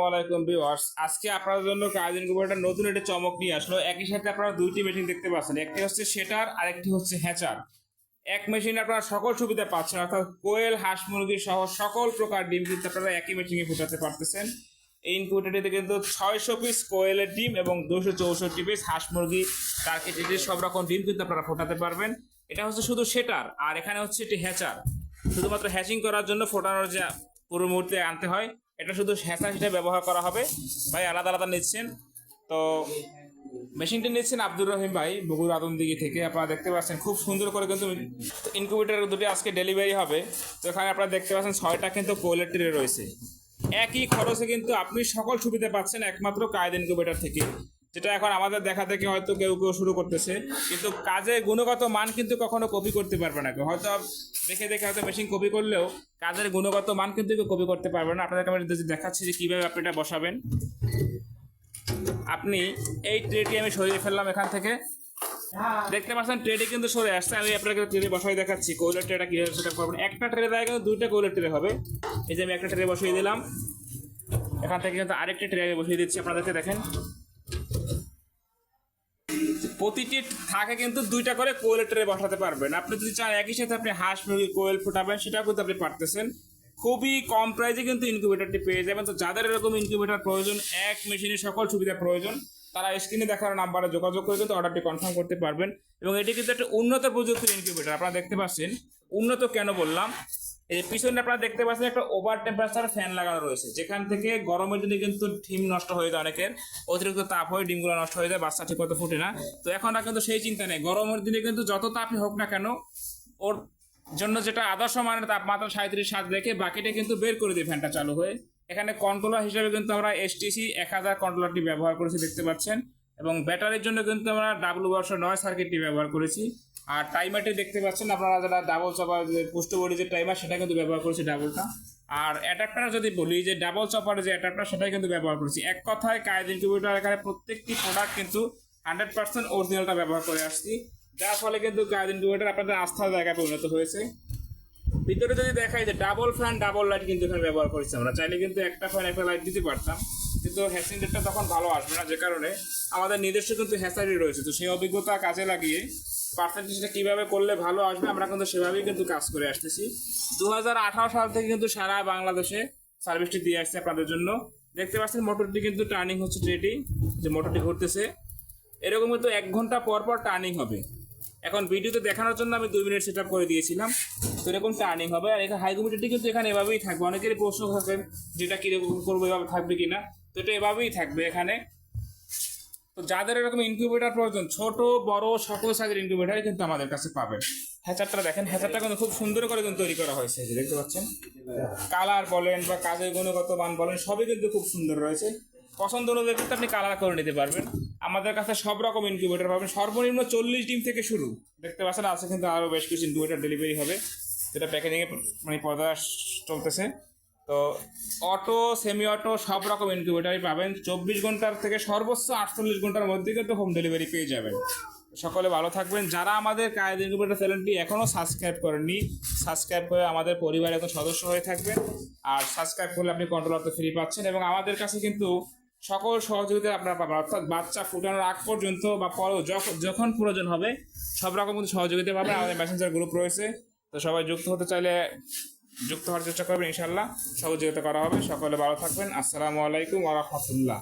আসসালামাইকুম ভিউয়ার্স। আজকে আপনাদের জন্য কাজিন কুমারটা নতুন একটা চমক নিয়ে আসলো। একই সাথে আপনারা দুইটি মেশিন দেখতে পাচ্ছেন। একটি হচ্ছে সেটার, আরেকটি হচ্ছে হ্যাচার। এক মেশিনে আপনারা সকল সুবিধা পাচ্ছেন, অর্থাৎ কোয়েল, হাঁস মুরগি সহ সকল প্রকার ডিম কিন্তু আপনারা একই মেশিনে ফুটাতে পারতেছেন। এই ইনকিউবেটরটিতে কিন্তু ছয়শো পিস কোয়েলের ডিম এবং দুশো চৌষট্টি পিস হাঁস মুরগি টার্কি সব রকম ডিম কিন্তু আপনারা ফোটাতে পারবেন। এটা হচ্ছে শুধু সেটার, আর এখানে হচ্ছে এটি হ্যাচার। শুধুমাত্র হ্যাচিং করার জন্য ফোটানোর যে পুরো মুহূর্তে আনতে হয়। এটা শুধু হ্যাচার হিসেবে ব্যবহার করা হবে। ভাই, আলাদা আলাদা নিচ্ছেন। তো মেশিনটি নিচ্ছেন আব্দুর রহিম ভাই, বগুড়া আদমদিঘি থেকে। আপনারা দেখতে পাচ্ছেন, খুব সুন্দর করে কিন্তু ইনকিউবেটার দুটি আজকে ডেলিভারি হবে। তো এখানে আপনারা দেখতে পাচ্ছেন, ছয়টা কিন্তু কোয়েলের ট্রে রয়েছে। একই খরচে কিন্তু আপনি সকল সুবিধা পাচ্ছেন একমাত্র কায়দ ইনকিউবেটার থেকে। যেটা এখন আমাদের দেখা থেকে হয়তো কেউ কেউ শুরু করতেছে। কিন্তু কাজে গুণগত মান কিন্তু কখনো কপি করতে পারবে না হয়তো দেখে দেখে হয়তো মেশিন কপি করলেও কাজের গুণগত মান কিন্তু কেউ কপি করতে পারবে না। আপনাদেরকে আমি দেখাচ্ছি যে কীভাবে আপনি এটা বসাবেন। আপনি এই ট্রেটি আমি সরিয়ে ফেললাম এখান থেকে। দেখতে পাচ্ছেন ট্রেডে কিন্তু সরে আসছে। আমি আপনাকে ট্রেডে বসাই দেখাচ্ছি কোলের ট্রেটা কীভাবে সেটা করবেন। একটা ট্রে দেয় কিন্তু দুইটা কোলের ট্রে হবে। এই যে আমি একটা ট্রে বসিয়ে দিলাম। এখান থেকে কিন্তু আরেকটা ট্রে আমি বসিয়ে দিচ্ছি। আপনাদেরকে দেখেন। প্রতিটি থাকে কিন্তু দুইটা করে কোয়েল ট্রে বসাতে পারবেন। আপনি যদি চান একই সাথে আপনি হাঁস, মুরগি, কোয়েল ফুটাবেন, সেটাও কিন্তু আপনি পারতেছেন। খুবই কম প্রাইসে কিন্তু ইনকিউবেটরটি পেয়ে যাবেন। তো যাদের এরকম ইনকিউবেটর প্রয়োজন, এক মেশিনে সকল সুবিধা প্রয়োজন, তারা স্ক্রিনে দেখার নাম্বারে যোগাযোগ করে কিন্তু অর্ডারটি কনফার্ম করতে পারবেন। এবং এটি কিন্তু একটা উন্নত প্রযুক্তির ইনকিউবেটর আপনারা দেখতে পাচ্ছেন, উন্নত কেন বললাম? এই পিছনে আপনারা দেখতে পাচ্ছেন একটা ওভার টেম্পারেচার ফ্যান লাগানো রয়েছে। যেখান থেকে গরমের দিনে কিন্তু ডিম নষ্ট হয়ে যায় অনেকের। অতিরিক্ত তাপ হয়ে ডিমগুলো নষ্ট হয়ে যায়, বাচ্চা ঠিক মতো ফুটে না। তো এখন আর কিন্তু সেই চিন্তা নেই। গরমের দিনে কিন্তু যত তাপই হোক না কেন, ওর জন্য যেটা আদর্শ মানের তাপমাত্রা সাঁত্রিশ সাত রেখে বাকিটা কিন্তু বের করে দিই ফ্যানটা চালু হয়ে। এখানে কন্ট্রোলার হিসেবে কিন্তু আমরা এসটিসি এক হাজার কন্ট্রোলারটি ব্যবহার করেছি, দেখতে পাচ্ছেন। এবং ব্যাটারির জন্য কিন্তু আমরা ডাব্লু বর্ষ নয় সার্কিটটি ব্যবহার করেছি। আর টাইমারটি দেখতে পাচ্ছেন আপনারা যারা ডাবল চপার যে পুষ্টবড়ি যে টাইমার সেটা কিন্তু ব্যবহার করেছি ডাবলটা আর অ্যাডাপ্টার যদি বলি, যে ডাবল চপারের যে অ্যাডাপ্টার সেটাই কিন্তু ব্যবহার করেছি। এক কথায় কায়েদ ইনকিউবেটর এখানে প্রত্যেকটি প্রোডাক্ট কিন্তু হান্ড্রেড পার্সেন্ট অরিজিনালটা ব্যবহার করে আসছি। যার ফলে কিন্তু কায়েদ ইনকিউবেটর আপনাদের আস্থার জায়গায় পরিণত হয়েছে। ভিতরে যদি দেখাই যে ডাবল ফ্যান ডাবল লাইট কিন্তু এখানে ব্যবহার করেছি আমরা। চাইলে কিন্তু একটা ফ্যান একটা লাইট দিতে পারতাম। কিন্তু হ্যাসিংটা তখন ভালো আসবে না, যে কারণে আমাদের নিজস্ব কিন্তু হ্যাসারি রয়েছে। তো সেই অভিজ্ঞতা কাজে লাগিয়ে পার্সেন্টেজটা কীভাবে করলে ভালো আসবে, আমরা কিন্তু সেভাবেই কিন্তু কাজ করে আসতেছি। দু হাজার আঠারো সাল থেকে কিন্তু সারা বাংলাদেশে সার্ভিসটি দিয়ে আসছে আপনাদের জন্য। দেখতে পাচ্ছেন মোটরটি কিন্তু টার্নিং হচ্ছে যেটি যে মোটরটি ঘুরতেছে। এরকম কিন্তু এক ঘণ্টা পর পর টার্নিং হবে। এখন ভিডিওতে দেখানোর জন্য আমি দুই মিনিট সেট করে দিয়েছিলাম। তো এরকম টার্নিং হবে। আর এখানে হাইকোমিটারটি কিন্তু এখানে এভাবেই থাকবে। অনেকেরই প্রশ্ন থাকে, যেটা কীরকম করব, এভাবে থাকবে কিনা। তো এটা এভাবেই থাকবে এখানে। তো যাদের এরকম ইনকিউবেটার প্রয়োজন, ছোট, বড়, সকল সাইজের ইনকিউবেটারই কিন্তু আমাদের কাছে পাবেন। হ্যাচারটা দেখেন, হ্যাচারটা কিন্তু খুব সুন্দর করে কিন্তু তৈরি করা হয়েছে যে দেখতে পাচ্ছেন। কালার বলেন বা কাজের গুণগত মান বলেন, সবই কিন্তু খুব সুন্দর রয়েছে। পছন্দ অনুযায়ী কিন্তু আপনি কালার করে নিতে পারবেন। আমাদের কাছে সব রকম ইনকিউবেটার পাবেন। সর্বনিম্ন চল্লিশ ডিম থেকে শুরু। দেখতে পাচ্ছেন, আছে কিন্তু আরও বেশ কিছু ইনকিউবেটার ডেলিভারি হবে। যেটা প্যাকেজিংয়ে মানে পর্দা চলতেছে। তো অটো সেমি অটো সব রকম ইনকিউবেটারই পাবেন। চব্বিশ ঘণ্টার থেকে সর্বোচ্চ আটচল্লিশ ঘণ্টার মধ্যে কিন্তু হোম ডেলিভারি পেয়ে যাবেন। সকলে ভালো থাকবেন। যারা আমাদের কায়েদ ইনকিউবেটার চ্যানেলটি এখনও সাবস্ক্রাইব করেননি সাবস্ক্রাইব করে আমাদের পরিবারের একজন সদস্য হয়ে থাকবেন। আর সাবস্ক্রাইব করলে আপনি কন্ট্রোলার তো ফ্রি পাচ্ছেন এবং আমাদের কাছে কিন্তু সকল সহযোগিতা আপনারা পাবেন। অর্থাৎ বাচ্চা ফুটানোর আগ পর্যন্ত বা যখন যখন প্রয়োজন হবে সব রকম কিন্তু সহযোগিতা পাবেন। আমাদের মেসেঞ্জার গ্রুপ রয়েছে। তো সবাই যুক্ত হতে চাইলে যুক্ত হওয়ার চেষ্টা করবেন ইনশাল্লাহ সহযোগিতা করা হবে। সকলে ভালো থাকবেন। আসসালামু আলাইকুম ওয়া রাহমাতুল্লাহ।